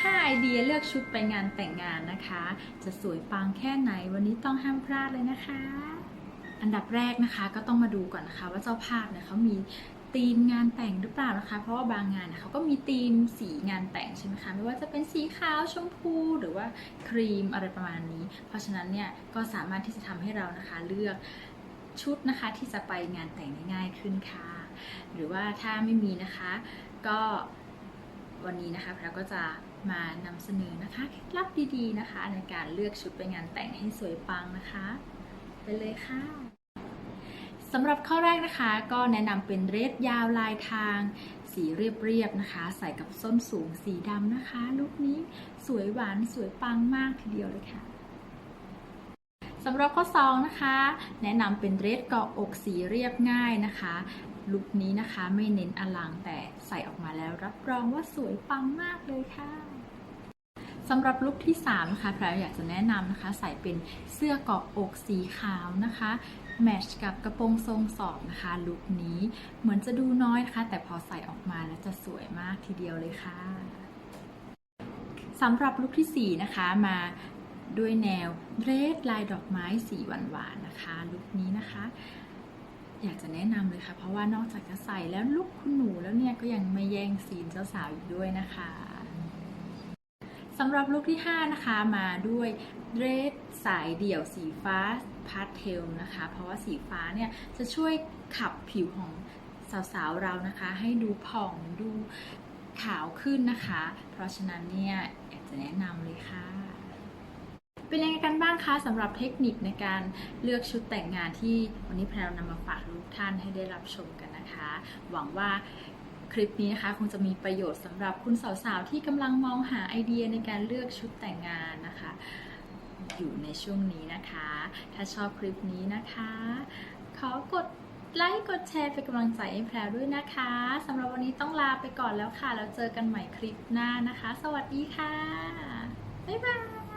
5 ไอเดียเลือกชุดไปงานแต่งงานนะคะ จะสวยปังแค่ไหนวันนี้ต้องห้ามพลาดเลยนะคะ อันดับแรกนะคะก็ต้องมาดูก่อนนะคะ ว่าเจ้าภาพเนี่ยเขามีธีมงานแต่งหรือเปล่านะคะ เพราะว่าบางงานเขาก็มีธีมสีงานแต่งใช่ไหมคะ ไม่ว่าจะเป็นสีขาวชมพูหรือว่าครีมอะไรประมาณนี้ เพราะฉะนั้นเนี่ยก็สามารถที่จะทำให้เรานะคะเลือกชุดนะคะที่จะไปงานแต่งได้ง่ายขึ้นค่ะ หรือว่าถ้าไม่มีนะคะ ก็วันนี้นะคะเราก็จะ มานำเสนอนะคะเคล็ดลับดีๆนะคะ ในการเลือกชุดไปงานแต่งให้สวยปังนะคะ ไปเลยค่ะสำหรับข้อแรกนะคะ ก็แนะนำเป็นเรดยาวลายทาง สีเรียบๆนะคะ ใส่กับส้นสูงสีดำนะคะลุคนี้สวยหวานสวยปังมากทีเดียวเลยค่ะสำหรับข้อ2นะคะ แนะนำเป็นเดรสเกาะอกสีเรียบง่ายนะคะ ลุคนี้นะคะ ไม่เน้นอลังแต่ใส่ออกมาแล้วรับรองว่าสวยปังมากเลยค่ะสำหรับลุคที่3นะคะแพรอยากจะแนะนำนะคะ ใส่เป็นเสื้อเกาะอกสีขาวนะคะแมทช์กับกระโปรงทรงสอบนะคะลุคนี้เหมือนจะดูน้อยนะคะแต่พอใส่ออกมาแล้วจะสวยมากทีเดียวเลยค่ะสำหรับลุคทีสี่4นะคะมาด้วยแนวเรสลายดอกไม้สีหวานๆนะคะลุคนี้นะคะ อยากจะแนะนำเลยค่ะ เพราะว่านอกจากจะใส่แล้วลุคคุณหนูแล้วเนี่ยก็ยังไม่แย่งซีนเจ้าสาวอีกด้วยนะคะสำหรับลุคที่ 5 นะคะมาด้วยเดรสสายเดี่ยวสีฟ้าพาสเทลนะคะ เพราะว่าสีฟ้าเนี่ยจะช่วยขับผิวของสาวๆเรานะคะ ให้ดูผ่องดูขาวขึ้นนะคะ เพราะฉะนั้นเนี่ยอยากจะแนะนำเลยค่ะ เป็นยังไงกันบ้างคะสำหรับเทคนิคในการเลือกชุดแต่งงานที่วันนี้แพรวนำมาฝากทุกท่านให้ได้รับชมกันนะคะ หวังว่าคลิปนี้นะคะคงจะมีประโยชน์สำหรับคุณสาวๆที่กำลังมองหาไอเดียในการเลือกชุดแต่งงานนะคะ อยู่ในช่วงนี้นะคะ ถ้าชอบคลิปนี้นะคะ ขอกดไลค์กดแชร์เป็นกำลังใจให้แพรด้วยนะคะสำหรับวันนี้ต้องลาไปก่อนแล้วค่ะ แล้วเจอกันใหม่คลิปหน้านะคะ สวัสดีค่ะ บ๊ายบาย